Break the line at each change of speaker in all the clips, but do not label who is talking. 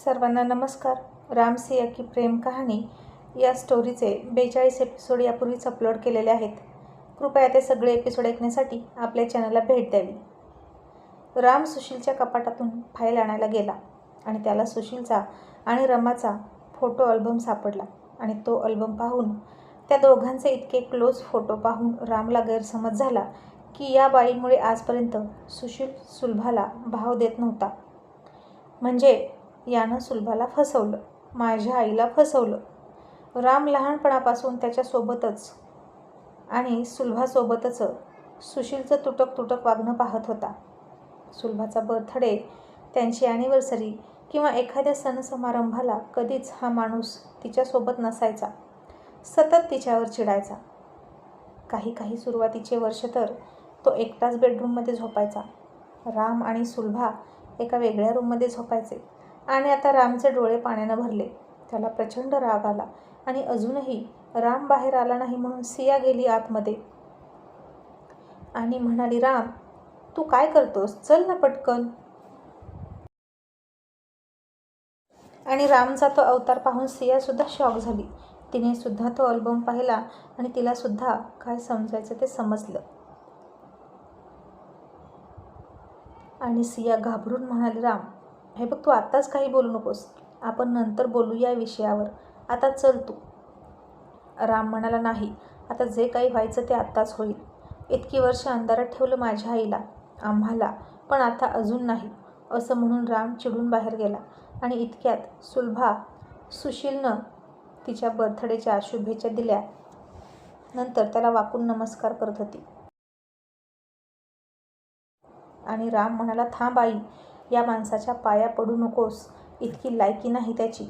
सर्वांना नमस्कार. रामसिया की प्रेम कहाणी या स्टोरीचे बेचाळीस एपिसोड यापूर्वीच अपलोड केलेले आहेत. कृपया ते सगळे एपिसोड ऐकण्यासाठी आपल्या चॅनलला भेट द्यावी. राम सुशीलच्या कपाटातून फाईल आणायला गेला आणि त्याला सुशीलचा आणि रमाचा फोटो अल्बम सापडला आणि तो अल्बम पाहून त्या दोघांचे इतके क्लोज फोटो पाहून रामला गैरसमज झाला की या बाईमुळे आजपर्यंत सुशील सुलभाला भाव देत नव्हता. म्हणजे यानं सुलभाला फसवलं. माझ्या आईला फसवलं. राम लहानपणापासून त्याच्यासोबतच आणि सुलभासोबतच सुशीलचं तुटक तुटक वागणं पाहत होता. सुलभाचा बर्थडे त्यांची ॲनिव्हर्सरी किंवा एखाद्या सण समारंभाला कधीच हा माणूस तिच्यासोबत नसायचा. सतत तिच्यावर चिडायचा. काही काही सुरुवातीचे वर्ष तर तो एकटाच बेडरूममध्ये झोपायचा. राम आणि सुलभा एका वेगळ्या रूममध्ये झोपायचे. आणि आता रामचे डोळे पाण्यानं भरले. त्याला प्रचंड राग आला आणि अजूनही राम बाहेर आला नाही म्हणून सिया गेली आतमध्ये. आणि म्हणाली राम तू काय करतोस? चल ना पटकन. आणि रामचा तो अवतार पाहून सियासुद्धा शॉक झाली. तिने सुद्धा तो अल्बम पाहिला आणि तिला सुद्धा काय समजायचं ते समजलं. आणि सिया घाबरून म्हणाली राम हे बघ तू आत्ताच काही बोलू नकोस. आपण नंतर बोलू या विषयावर. आता चल तू. राम म्हणाला नाही. आता जे काही व्हायचं ते आत्ताच होईल. इतकी वर्ष अंधारात ठेवलं माझ्या आईला आम्हाला पण आता अजून नाही. असं म्हणून राम चिडून बाहेर गेला आणि इतक्यात सुलभा सुशीलनं तिच्या बर्थडेच्या शुभेच्छा दिल्या. नंतर त्याला वाकून नमस्कार करत होती. आणि राम म्हणाला थांब आई. या माणसाच्या पाया पडू नकोस. इतकी लायकी नाही त्याची.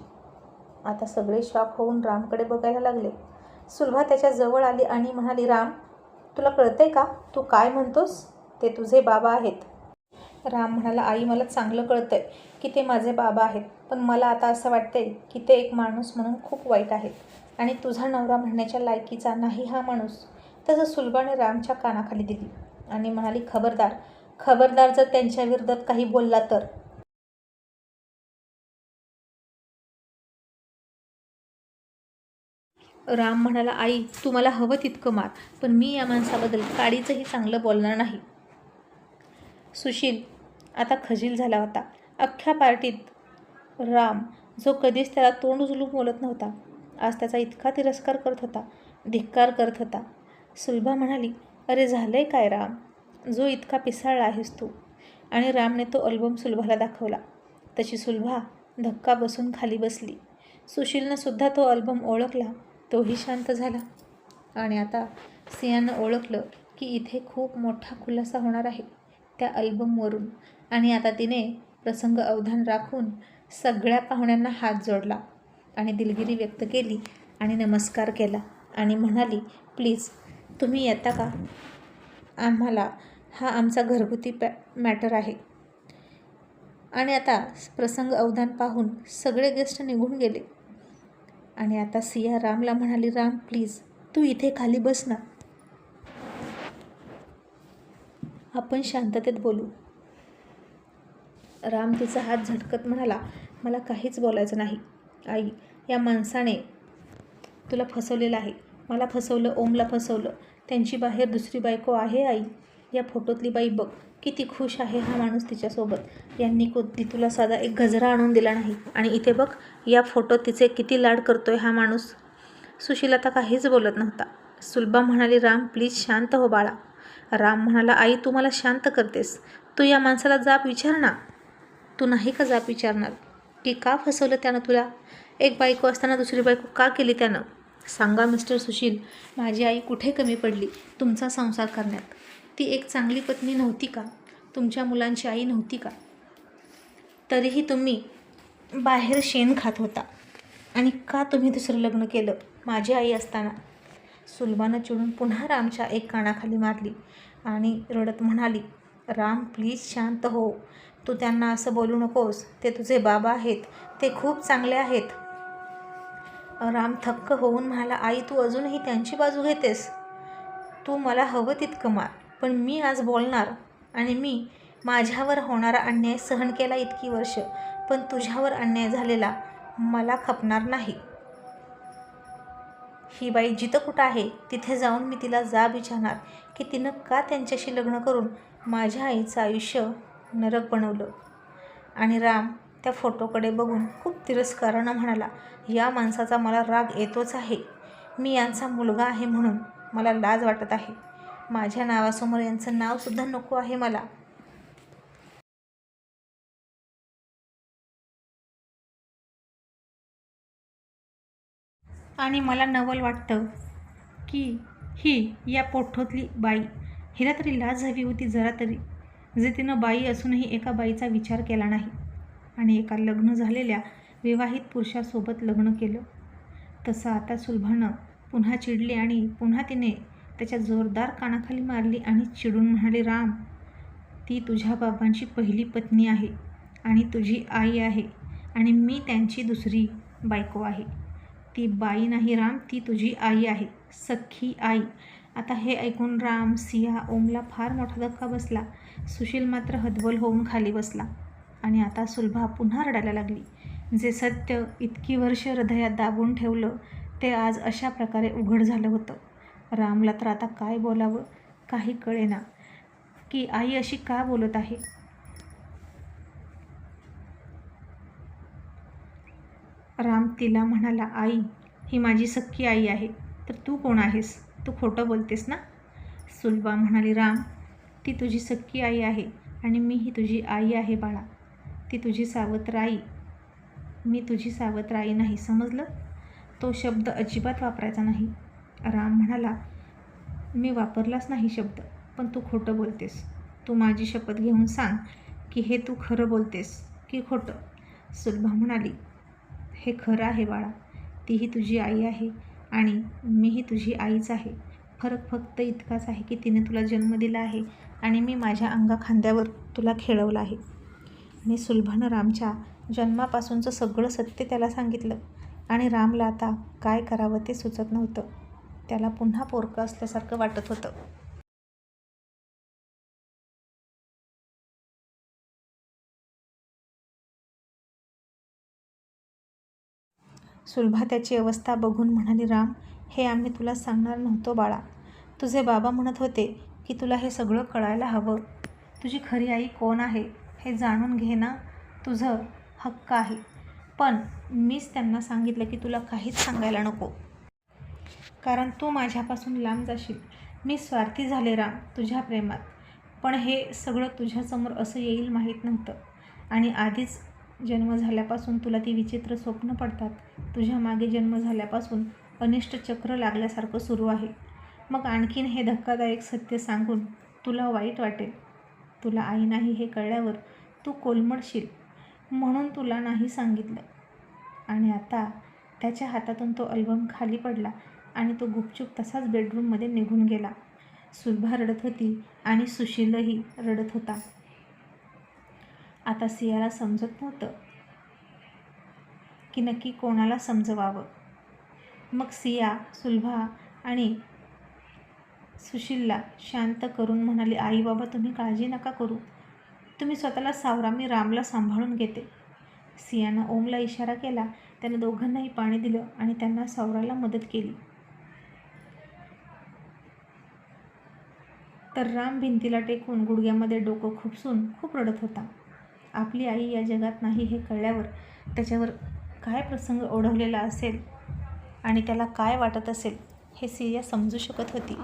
आता सगळे शॉक होऊन रामकडे बघायला लागले. सुलभा त्याच्याजवळ आली आणि म्हणाली राम तुला कळतंय का? तू काय म्हणतोस? ते तुझे बाबा आहेत. राम म्हणाला आई मला चांगलं कळतंय की ते माझे बाबा आहेत पण मला आता असं वाटतंय की ते एक माणूस म्हणून खूप वाईट आहेत आणि तुझा नवरा म्हणण्याच्या लायकीचा नाही हा माणूस. तसं सुलभाने रामच्या कानाखाली दिली आणि म्हणाली खबरदार खबरदार जर त्यांच्या विरोधात काही बोलला तर? राम म्हणाला आई तू मला हवं तितकं मार पण मी या माणसाबद्दल काडीचंही चांगलं बोलणार नाही. सुशील आता खजील झाला होता. अख्ख्या पार्टीत राम जो कधीच त्याला तोंड उचलून बोलत नव्हता आज त्याचा इतका तिरस्कार करत होता धिक्कार करत होता. सुलभा म्हणाली अरे झालंय काय राम? जो इतका पिसाळला आहेस तू. आणि रामने तो अल्बम सुलभाला दाखवला. तशी सुलभा धक्का बसून खाली बसली. सुशीलनं सुद्धा तो अल्बम ओळखला तोही शांत झाला. आणि आता सियानं ओळखलं की इथे खूप मोठा खुलासा होणार आहे त्या अल्बमवरून. आणि आता तिने प्रसंग अवधान राखून सगळ्या पाहुण्यांना हात जोडला आणि दिलगिरी व्यक्त केली आणि नमस्कार केला आणि म्हणाली प्लीज तुम्ही येता का? आम्हाला हा आमचा घरगुती पॅ मॅटर आहे. आणि आता प्रसंग अवधान पाहून सगळे गेस्ट निघून गेले. आणि आता सिया रामला म्हणाली राम प्लीज तू इथे खाली बस ना. आपण शांततेत बोलू. राम तिचा हात झटकत म्हणाला मला काहीच बोलायचं नाही. आई या माणसाने तुला फसवलेलं आहे. मला फसवलं ओमला फसवलं. त्यांची बाहेर दुसरी बायको आहे आई. या फोटोतली बाई बघ किती खुश आहे हा माणूस तिच्यासोबत. यांनी कोणती तुला साधा एक गजरा आणून दिला नाही. आणि इथे बघ या फोटोत तिचे किती लाड करतोय हा माणूस. सुशील आता काहीच बोलत नव्हता. सुलभा म्हणाली राम प्लीज शांत हो बाळा. राम म्हणाला आई तू मला शांत करतेस. तू या माणसाला जाप विचार ना. तू नाही का जाप विचारणार? की का फसवलं त्यानं तुला? एक बायको असताना दुसरी बायको का केली त्यानं? सांगा मिस्टर सुशील माझी आई कुठे कमी पडली? तुमचा संसार करण्यात. ती एक चांगली पत्नी नव्हती का? तुमच्या मुलांची आई नव्हती का? तरीही तुम्ही बाहेर शेण खात होता. आणि का तुम्ही दुसरं लग्न केलं? माझी आई असताना. सुलभानं चिडून पुन्हा रामच्या एक कानाखाली मारली आणि रडत म्हणाली राम प्लीज शांत हो. तू त्यांना असं बोलू नकोस. ते तुझे बाबा आहेत. ते खूप चांगले आहेत. राम थक्क होऊन म्हणाला आई तू अजूनही त्यांची बाजू घेतेस. तू मला हवं तितकं मार. पण मी आज बोलणार आणि मी माझ्यावर होणारा अन्याय सहन केला इतकी वर्ष पण तुझ्यावर अन्याय झालेला मला खपणार नाही. ही बाई जिथं कुठं आहे तिथे जाऊन मी तिला जाब विचारणार की तिनं का त्यांच्याशी लग्न करून माझ्या आईचं आयुष्य नरक बनवलं? आणि राम त्या फोटोकडे बघून खूप तिरस्कारानं म्हणाला या माणसाचा मला राग येतोच आहे. मी यांचा मुलगा आहे म्हणून मला लाज वाटत आहे. माझ्या नावासमोर यांचं नावसुद्धा नको आहे मला. आणि मला नवल वाटतं की ही या पोठोतली बाई हिला तरी लाज हवी होती जरा तरी. जे तिनं बाई असूनही एका बाईचा विचार केला नाही. आणि एका लग्न झालेल्या विवाहित पुरुषासोबत लग्न केलं. तसं आता सुलभानं पुन्हा चिडली आणि पुन्हा तिने त्याच्या जोरदार कानाखाली मारली आणि चिडून म्हणाली राम ती तुझ्या बाबांची पहिली पत्नी आहे आणि तुझी आई आहे आणि मी त्यांची दुसरी बायको आहे. ती बाई नाही राम ती तुझी आई आहे सख्खी आई. आता हे ऐकून राम सिया ओमला फार मोठा धक्का बसला. सुशील मात्र हतबल होऊन खाली बसला आणि आता सुलभा पुन्हा रडायला लागली. जे सत्य इतकी वर्ष हृदयात दाबून ठेवलं ते आज अशा प्रकारे उघड झालं होतं. रामला तर आता काय बोलावं? काही कळेना. की आई अशी का बोलत आहे? राम तिला म्हणाला आई ही माझी सख्खी आई आहे. तर तू कोण आहेस? तू खोटं बोलतेस ना? सुलभा म्हणाली राम ती तुझी सख्खी आई आहे आणि मी ही तुझी आई आहे बाळा. ती तुझी सावत्र आई मी तुझी सावत्र आई नाही समजलं? तो शब्द अजिबात वापरायचा नाही. राम म्हणाला मी वापरलाच नाही शब्द पण तू खोटं बोलतेस. तू माझी शपथ घेऊन सांग की हे तू खरं बोलतेस की खोटं. सुलभा म्हणाली हे खरं आहे बाळा. तीही तुझी आई आहे आणि मीही तुझी आईच आहे. फरक फक्त इतकाच आहे की तिने तुला जन्म दिला आहे आणि मी माझ्या अंगा खांद्यावर तुला खेळवलं आहे. आणि सुलभानं रामच्या जन्मापासूनचं सगळं सत्य त्याला सांगितलं आणि रामला आता काय करावं ते सुचत नव्हतं. त्याला पुन्हा पोरकं असल्यासारखं वाटत होतं. सुलभा त्याची अवस्था बघून म्हणाली राम हे आम्ही तुला सांगणार नव्हतो बाळा. तुझे बाबा म्हणत होते की तुला हे सगळं कळायला हवं. तुझी खरी आई कोण आहे हे जाणून घे ना. तुझं हक्क आहे. पण मीच त्यांना सांगितलं की तुला काहीच सांगायला नको. कारण तू माझ्यापासून लांब जाशील. मी स्वार्थी झाले राम तुझ्या प्रेमात. पण हे सगळं तुझ्यासमोर असं येईल माहीत नव्हतं. आणि आधीच जन्म झाल्यापासून तुला ती विचित्र स्वप्न पडतात. तुझ्या मागे जन्म झाल्यापासून अनिष्ट चक्र लागल्यासारखं सुरू आहे. मग आणखीन हे धक्कादायक सत्य सांगून तुला वाईट वाटेल. तुला आई नाही हे कळल्यावर तू कोलमडशील म्हणून तुला नाही सांगितलं. आणि आता त्याच्या हातातून तो अल्बम खाली पडला. आणि तो गुपचूप तसाच बेडरूममध्ये निघून गेला. सुलभा रडत होती आणि सुशीलही रडत होता. आता सियाला समजत नव्हतं की नक्की कोणाला समजवावं. मग सिया सुलभा आणि सुशीलला शांत करून म्हणाली आई बाबा तुम्ही काळजी नका करू. तुम्ही स्वतःला सावरा मी रामला सांभाळून घेते. सियानं ओमला इशारा केला. त्यानं दोघांनाही पाणी दिलं आणि त्यांना सावराला मदत केली. तर राम भिंतीला टेकून गुडघ्यामध्ये डोकं खुपसून खूप रडत होता. आपली आई या जगात नाही हे कळल्यावर त्याच्यावर काय प्रसंग ओढवलेला असेल आणि त्याला काय वाटत असेल हे सिया समजू शकत होती.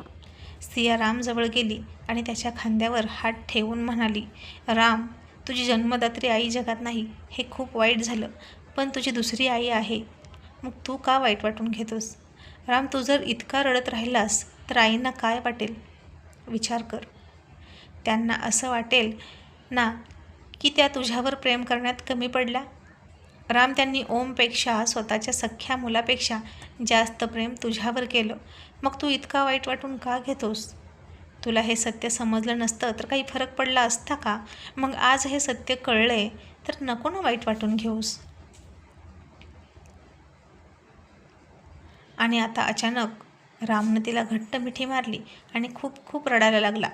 सिया रामजवळ गेली आणि त्याच्या खांद्यावर हात ठेवून म्हणाली राम तुझी जन्मदात्री आई जगात नाही हे खूप वाईट झालं पण तुझी दुसरी आई आहे. मग तू का वाईट वाटून घेतोस? राम तू जर इतका रडत राहिलास तर आईंना काय वाटेल? विचार कर. त्यांना असं वाटेल ना की त्या तुझ्यावर प्रेम करण्यात कमी पडल्या राम त्यांनी ओमपेक्षा स्वतःच्या सख्ख्या मुलापेक्षा जास्त प्रेम तुझ्यावर केलं. मग तू इतका वाईट वाटून का घेतोस? तुला हे सत्य समजलं नसतं तर काही फरक पडला असता का? मग आज हे सत्य कळलंय तर नको ना वाईट वाटून घेऊस. आणि आता अचानक रामनं तिला घट्ट मिठी मारली आणि खूप खूप रडायला लागला.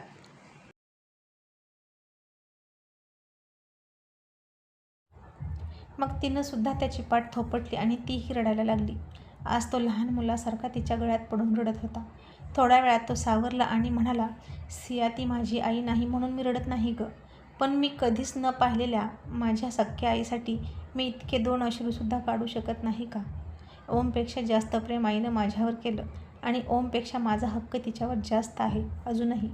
मग तिनं सुद्धा त्याची पाठ थोपटली आणि तीही रडायला लागली. आज तो लहान मुलासारखा तिच्या गळ्यात पडून रडत होता. थोड्या वेळात तो सावरला आणि म्हणाला सिया ती माझी आई नाही म्हणून मी रडत नाही गं. पण मी कधीच न पाहिलेल्या माझ्या सख्या आईसाठी मी इतके दोन अश्रूसुद्धा काढू शकत नाही का? ओमपेक्षा जास्त प्रेम आईनं माझ्यावर केलं. आणि ओमपेक्षा माझा हक्क तिच्यावर जास्त आहे अजूनही.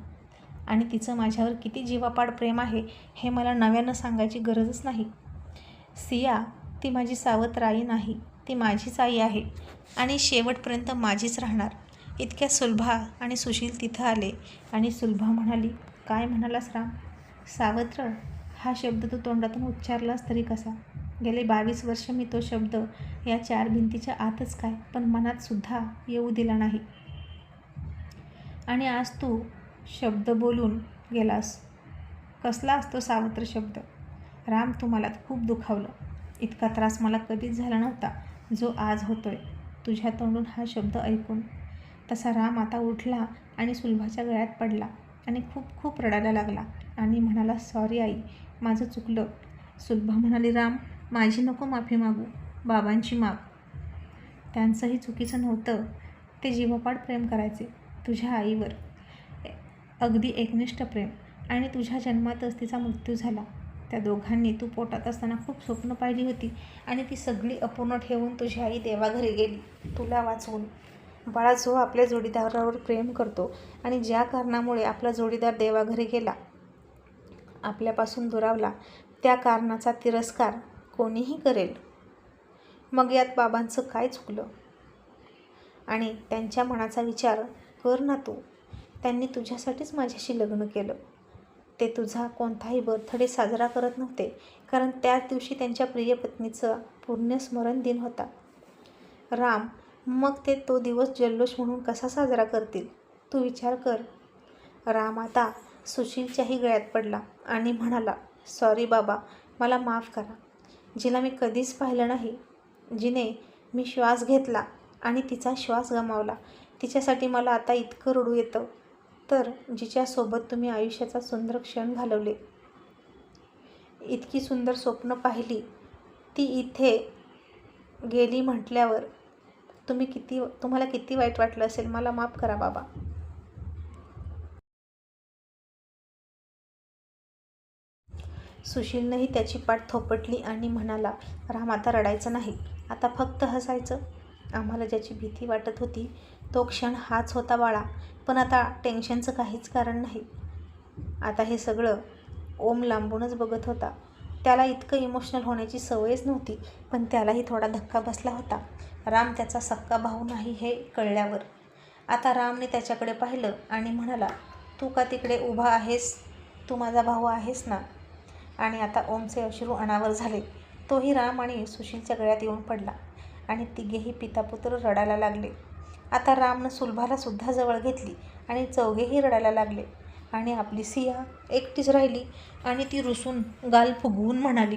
आणि तिचं माझ्यावर किती जीवापाड प्रेम आहे हे मला नव्यानं सांगायची गरजच नाही. सिया ती माझी सावत्र आई नाही ती माझीच आई आहे आणि शेवटपर्यंत माझीच राहणार. इतक्या सुलभा आणि सुशील तिथं आले आणि सुलभा म्हणाली काय म्हणालास राम? सावत्र? हा शब्द तू तोंडातून उच्चारलास तरी कसा? गेले बावीस वर्ष मी तो शब्द या चार भिंतीच्या आतच काय? पण मनात सुद्धा येऊ दिला नाही. आणि आज तू शब्द बोलून गेलास. कसला असतो सावत्र शब्द? राम तू मला खूप दुखावलं. इतका त्रास मला कधीच झाला नव्हता जो आज होतोय. तुझ्या तोंडून हा शब्द ऐकून. तसा राम आता उठला आणि सुलभाच्या गळ्यात पडला आणि खूप खूप रडायला लागला. आणि म्हणाला सॉरी आई माझं चुकलं. सुलभा म्हणाली राम माझी नको माफी मागू बाबांची माग त्यांचंही चुकीचं नव्हतं. ते जीवपाड प्रेम करायचे तुझ्या आईवर. अगदी एकनिष्ठ प्रेम. आणि तुझ्या जन्मातच तिचा मृत्यू झाला. त्या दोघांनी तू पोटात असताना खूप स्वप्न पाहिली होती आणि ती सगळी अपूर्ण ठेवून तुझी आई देवाघरी गेली. तुला वाचवून. बाळा जो आपल्या जोडीदारावर प्रेम करतो आणि ज्या कारणामुळे आपला जोडीदार देवाघरी गेला आपल्यापासून दुरावला त्या कारणाचा तिरस्कार कोणीही करेल. मग यात बाबांचं काय चुकलं? आणि त्यांच्या मनाचा विचार कर ना तू. त्यांनी तुझ्यासाठीच माझ्याशी लग्न केलं. ते तुझा कोणताही बर्थडे साजरा करत नव्हते कारण त्याच दिवशी त्यांच्या प्रिय पत्नीचं पुण्यस्मरण दिन होता. राम मग ते तो दिवस जल्लोष म्हणून कसा साजरा करतील? तू विचार कर. राम आता सुशीलच्याही गळ्यात पडला आणि म्हणाला सॉरी बाबा मला माफ करा. जिला मी कधीच पाहिलं नाही. जिने मी श्वास घेतला आणि तिचा श्वास गमावला. तिच्यासाठी मला आता इतकं रडू येतं. तर जिच्यासोबत तुम्ही आयुष्याचा सुंदर क्षण घालवले. इतकी सुंदर स्वप्न पाहिली. ती इथे गेली म्हटल्यावर तुम्ही किती तुम्हाला किती वाईट वाटलं असेल मला माफ करा बाबा. सुशीलनंही त्याची पाठ थोपटली आणि म्हणाला राम आता रडायचं नाही. आता फक्त हसायचं. आम्हाला ज्याची भीती वाटत होती तो क्षण हाच होता बाळा. पण आता टेन्शनचं काहीच कारण नाही. आता हे सगळं ओम लांबूनच बघत होता. त्याला इतकं इमोशनल होण्याची सवयच नव्हती पण त्यालाही थोडा धक्का बसला होता. राम त्याचा सक्का भाऊ नाही हे कळल्यावर. आता रामने त्याच्याकडे पाहिलं आणि म्हणाला तू का तिकडे उभा आहेस? तू माझा भाऊ आहेस ना? आणि आता ओमचे अश्रू अनावर झाले. तोही राम आणि सुशीलच्या गळ्यात येऊन पडला आणि तिघेही पितापुत्र रडायला लागले. आता रामनं सुलभाला सुद्धा जवळ घेतली आणि चौघेही रडायला लागले. आणि आपली सिया एकटीच राहिली आणि ती रुसून गाल फुगवून म्हणाली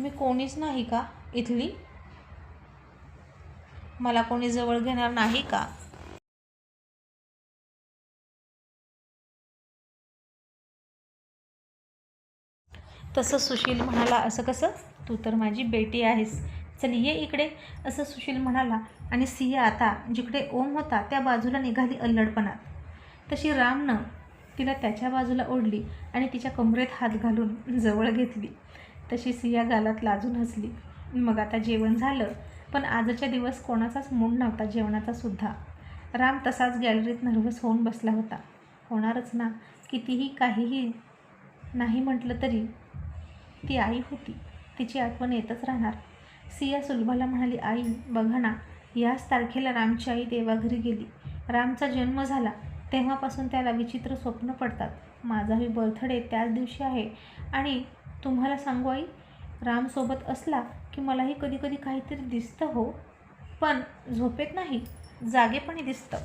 मी कोणीच नाही का इथली? मला कोणी जवळ घेणार नाही का? तसं सुशील म्हणाला असं कसं? तू तर माझी बेटी आहेस. चल ये इकडे. असं सुशील म्हणाला आणि सिया आता जिकडे ओम होता त्या बाजूला निघाली अल्लडपणात. तशी रामनं तिला त्याच्या बाजूला ओढली आणि तिच्या कमरेत हात घालून जवळ घेतली. तशी सिया गालात लाजून हसली. मग आता जेवण झालं पण आजच्या दिवस कोणाचाच मूड नव्हता जेवणाचा सुद्धा. राम तसाच गॅलरीत नर्वस होऊन बसला होता. होणारच ना. कितीही काहीही नाही म्हटलं तरी ती आई होती. तिची आठवण येतच राहणार. सिया सुलभाला म्हणाली आई बघा ना याच तारखेला रामची आई देवाघरी गेली. रामचा जन्म झाला. तेव्हापासून त्याला विचित्र स्वप्न पडतात. माझाही बर्थडे त्याच दिवशी आहे. आणि तुम्हाला सांगू आई रामसोबत असला की मलाही कधी कधी काहीतरी दिसतं हो. पण झोपेत नाही जागेपणी दिसतं.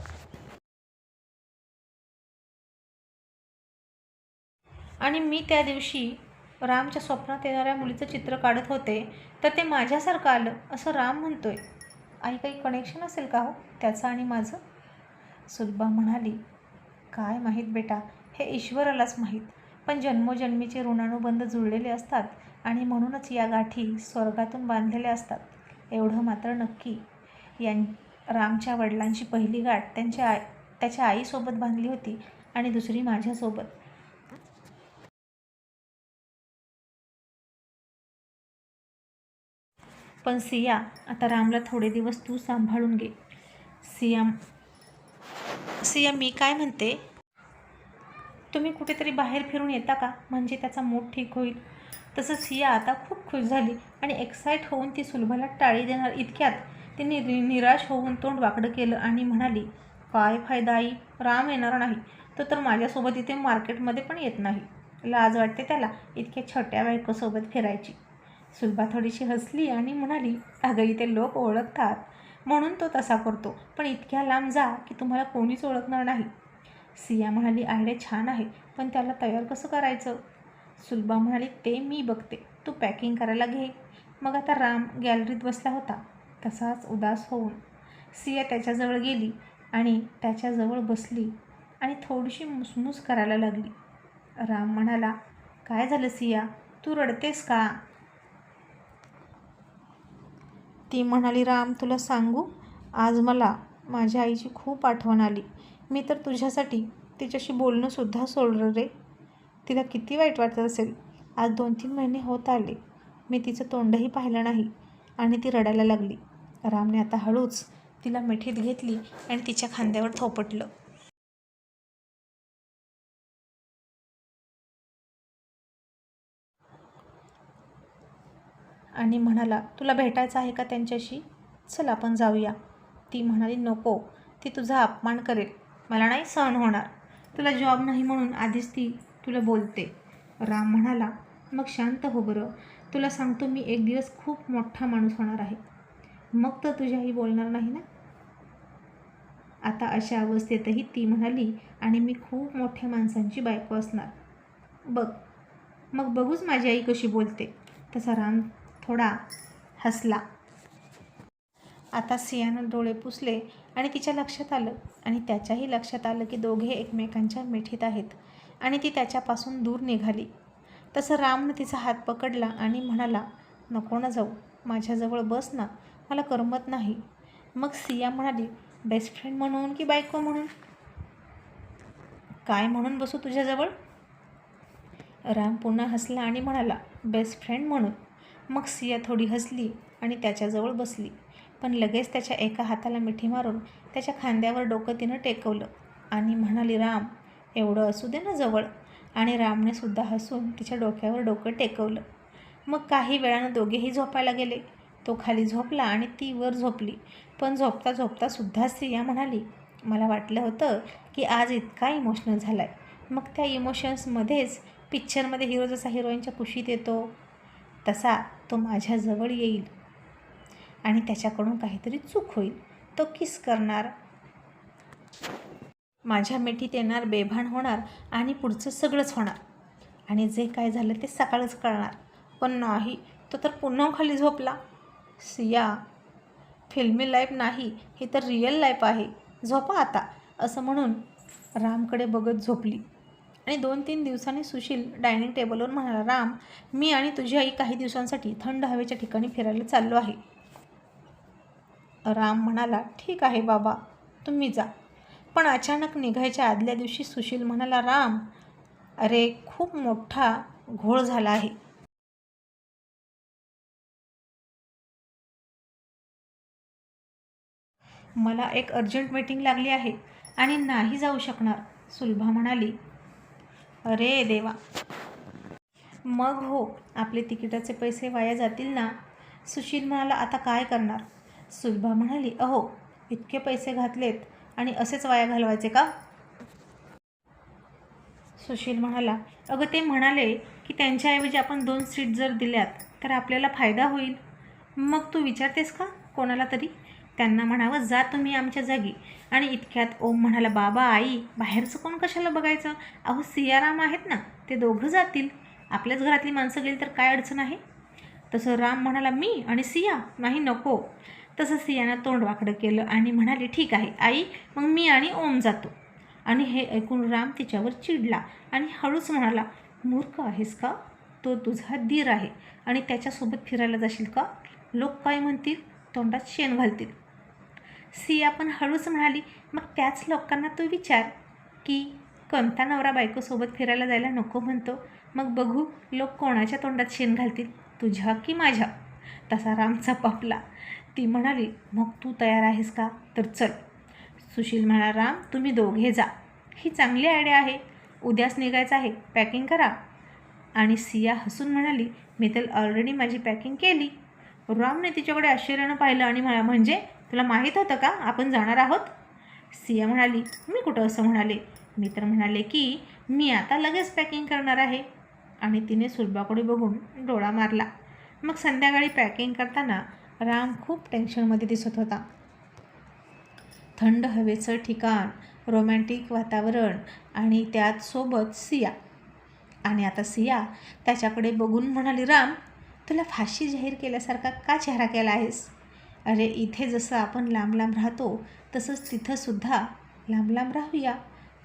आणि मी त्या दिवशी रामच्या स्वप्नात येणाऱ्या मुलीचं चित्र काढत होते तर ते माझ्यासारखं आलं असं राम म्हणतोय. आई काही कनेक्शन असेल का हो? त्याचं आणि माझं? सुलभा म्हणाली काय माहीत बेटा हे ईश्वरालाच माहीत. पण जन्मोजन्मीचे ऋणानुबंध जुळलेले असतात आणि म्हणूनच या गाठी स्वर्गातून बांधलेल्या असतात. एवढं मात्र नक्की. यां रामच्या वडिलांची पहिली गाठ त्यांच्या आई त्याच्या आईसोबत बांधली होती आणि दुसरी माझ्यासोबत. पण सिया आता रामला थोडे दिवस तू सांभाळून घे. सिया सिया मी काय म्हणते? तुम्ही कुठेतरी बाहेर फिरून येता का? म्हणजे त्याचा मूड ठीक होईल. तसं सिया आता खूप खुश झाली आणि एक्साईट होऊन ती सुलभाला टाळी देणार इतक्यात. तिने नि निराश होऊन तोंड वाकडं केलं आणि म्हणाली काय फायदा आई? राम येणार नाही. तो तर माझ्यासोबत इथे मार्केटमध्ये पण येत नाही. लाज वाटते त्याला इतक्या छोट्या बायकोसोबत फिरायची. सुलभा थोडीशी हसली आणि म्हणाली अगं इथे लोक ओळखतात. म्हणून तो तसा करतो. पण इतक्या लांब जा की तुम्हाला कोणीच ओळखणार नाही. सिया म्हणाली आयडिया छान आहे पण त्याला तयार कसं करायचं? सुलभा म्हणाली ते मी बघते. तू पॅकिंग करायला घे. मग आता राम गॅलरीत बसला होता. तसाच उदास होऊन सिया त्याच्याजवळ गेली आणि त्याच्याजवळ बसली आणि थोडीशी मुसमुस करायला लागली. राम म्हणाला काय झालं सिया? तू रडतेस का? ती म्हणाली राम तुला सांगू? आज मला माझ्या आईची खूप आठवण आली. मी तर तुझ्यासाठी तिच्याशी बोलणंसुद्धा सोडलं रे. तिला किती वाईट वाटत असेल. आज दोन तीन महिने होत आले. मी तिचं तोंडही पाहिलं नाही आणि ती रडायला लागली. रामने आता हळूच तिला मिठीत घेतली आणि तिच्या खांद्यावर थोपटलं. आणि म्हणाला तुला भेटायचं आहे का त्यांच्याशी? चल आपण जाऊया. ती म्हणाली नको ती तुझा अपमान करेल. मला नाही सहन होणार. तुला जॉब नाही म्हणून आधीच ती तुला बोलते. राम म्हणाला मग शांत हो बरं. तुला सांगतो मी एक दिवस खूप मोठा माणूस होणार आहे. मग तर तुझ्याही बोलणार नाही ना? आता अशा अवस्थेतही ती म्हणाली आणि मी खूप मोठ्या माणसांची बायको असणार. बघ मग बघूच माझी आई कशी बोलते. तसा राम थोडा हसला. आता सियानं डोळे पुसले आणि तिच्या लक्षात आलं आणि त्याच्याही लक्षात आलं की दोघे एकमेकांच्या मिठीत आहेत आणि ती त्याच्यापासून दूर निघाली. तसं रामनं तिचा हात पकडला आणि म्हणाला नको ना जाऊ माझ्याजवळ बस ना मला करमत नाही. मग सिया म्हणाली बेस्ट फ्रेंड म्हणून की बायको म्हणून? काय म्हणून बसू तुझ्याजवळ? राम पुन्हा हसला आणि म्हणाला बेस्ट फ्रेंड म्हणून. मग सिया थोडी हसली आणि त्याच्याजवळ बसली. पण लगेच त्याच्या एका हाताला मिठी मारून त्याच्या खांद्यावर डोकं तिनं टेकवलं आणि म्हणाली राम एवढं असू दे ना जवळ. आणि रामने सुद्धा हसून तिच्या डोक्यावर डोकं टेकवलं. मग काही वेळानं दोघेही झोपायला गेले. तो खाली झोपला आणि ती वर झोपली. पण झोपता झोपता सुद्धा स्त्रिया म्हणाली मला वाटलं होतं की आज इतका इमोशनल झाला आहे मग त्या इमोशन्समध्येच पिक्चरमध्ये हिरो जसा हिरोईनच्या कुशीत येतो तसा तो माझ्याजवळ येईल. आणि त्याच्याकडून काहीतरी चूक होईल. तो किस करणार? माझ्या मिठीत येणार बेभान होणार आणि पुढचं सगळंच होणार. आणि जे काय झालं ते सकाळच कळणार. पण नाही तो तर पुन्हा खाली झोपला. सिया फिल्मी लाईफ नाही ही तर रिअल लाईफ आहे. झोपा आता असं म्हणून रामकडे बघत झोपली. आणि दोन तीन दिवसांनी सुशील डायनिंग टेबलवर म्हणाला राम मी आणि तुझी आई काही दिवसांसाठी थंड हवेच्या ठिकाणी फिरायला चाललो आहे. राम म्हणाला ठीक आहे बाबा तुम्ही जा. पण अचानक निघायच्या आदल्या दिवशी सुशील म्हणाला राम अरे खूप मोठा घोळ झाला आहे. मला एक अर्जंट मीटिंग लागली आहे आणि नाही जाऊ शकणार सुलभा म्हणाली. अरे देवा. मग हो आपले तिकिटाचे पैसे वाया जातील ना? सुशील म्हणाला आता काय करणार? सुलभा म्हणाली अहो इतके पैसे घातलेत आणि असेच वाया घालवायचे का? सुशील म्हणाला अगं ते म्हणाले की त्यांच्याऐवजी आपण दोन सीट जर दिल्यात तर आपल्याला फायदा होईल. मग तू विचारतेस का कोणाला तरी? त्यांना म्हणावं जा तुम्ही आमच्या जागी. आणि इतक्यात ओम म्हणाला बाबा आई बाहेरचं कोण कशाला बघायचं? अहो सियाराम आहेत ना ते दोघं जातील. आपल्याच घरातली माणसं गेली तर काय अडचण आहे? तसं राम म्हणाला मी आणि सिया? नाही नको. तसं सियानं तोंड वाकडं केलं आणि म्हणाली ठीक आहे आई मग मी आणि ओम जातो. आणि हे ऐकून राम तिच्यावर चिडला आणि हळूच म्हणाला मूर्ख आहेस का? तो तुझा दीर आहे. आणि त्याच्यासोबत फिरायला जाशील का? लोक काय म्हणतील? तोंडात शेण घालतील. सिया पण हळूच म्हणाली मग त्याच लोकांना तू विचार की कोणता नवरा बायकोसोबत फिरायला जायला नको म्हणतो? मग बघू लोक कोणाच्या तोंडात शेण घालतील तुझ्या की माझ्या? तसा रामचा पापला. ती म्हणाली मग तू तयार आहेस का? तर चल. सुशील म्हणा राम तुम्ही दोघे जा. ही चांगली आयडिया आहे. उद्याच निघायचं आहे. पॅकिंग करा. आणि सिया हसून म्हणाली मी तर ऑलरेडी माझी पॅकिंग केली. रामने तिच्याकडे आश्चर्यानं पाहिलं आणि म्हणा म्हणजे तुला माहीत होतं का? आपण जाणार आहोत? सिया म्हणाली मी कुठं? असं म्हणाले. मी तर म्हणाले की मी आता लगेच पॅकिंग करणार आहे. आणि तिने सुलभाकडे बघून डोळा मारला. मग संध्याकाळी पॅकिंग करताना राम खूप टेन्शनमध्ये दिसत होता. थंड हवेचं ठिकाण रोमॅन्टिक वातावरण आणि त्यात सोबत सिया. आणि आता सिया त्याच्याकडे बघून म्हणाली राम तुला फाशी जाहीर केल्यासारखा का चेहरा केला आहेस? अरे इथे जसं आपण लांब लांब राहतो तसंच तिथंसुद्धा लांब लांब राहूया.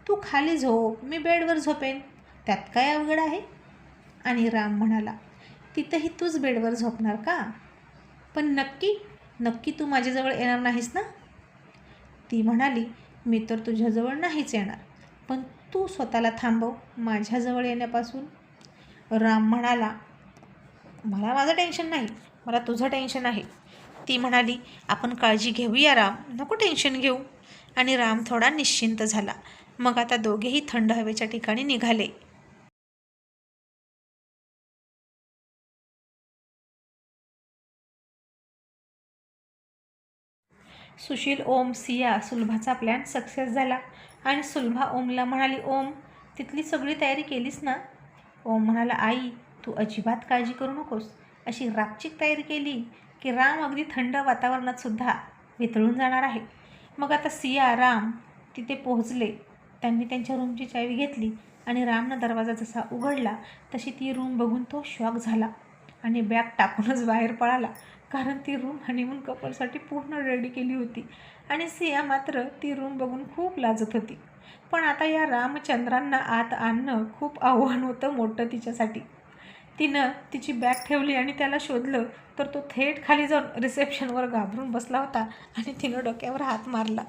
तू खाली झोप मी बेडवर झोपेन. त्यात काय अवघड आहे? आणि राम म्हणाला तिथंही तूच बेडवर झोपणार का? पण नक्की नक्की तू माझ्याजवळ येणार नाहीस ना? ती म्हणाली मी तर तुझ्याजवळ नाहीच येणार पण तू स्वतःला थांबव माझ्याजवळ येण्यापासून. राम म्हणाला मला माझं टेन्शन नाही मला तुझं टेन्शन आहे. ती म्हणाली आपण काळजी घेऊया राम नको टेन्शन घेऊ. आणि राम थोडा निश्चिंत झाला. मग आता दोघेही थंड हवेच्या ठिकाणी निघाले. सुशील ओम सिया सुलभाचा प्लॅन सक्सेस झाला. आणि सुलभा ओमला म्हणाली ओम तिथली सगळी तयारी केलीस ना? ओम म्हणाला आई तू अजिबात काळजी करू नकोस. अशी रापचिक तयारी केली की राम अगदी थंड वातावरणात सुद्धा वितळून जाणार आहे. मग आता सिया राम तिथे पोहोचले. त्यांनी त्यांच्या रूमची चावी घेतली आणि रामनं दरवाजा जसा उघडला तशी ती रूम बघून तो शॉक झाला आणि बॅग टाकूनच बाहेर पळाला. कारण ती रूम हनीमून कपलसाठी पूर्ण रेडी केली होती आणि सिया मात्र ती रूम बघून खूप लाजत होती. पण आता या रामचंद्रांना आत आणणं खूप आव्हान होतं मोठं तिच्यासाठी. तिनं तिची बॅग ठेवली आणि त्याला शोधलं तर तो थेट खाली जाऊन रिसेप्शनवर घाबरून बसला होता आणि तिनं डोक्यावर हात मारला.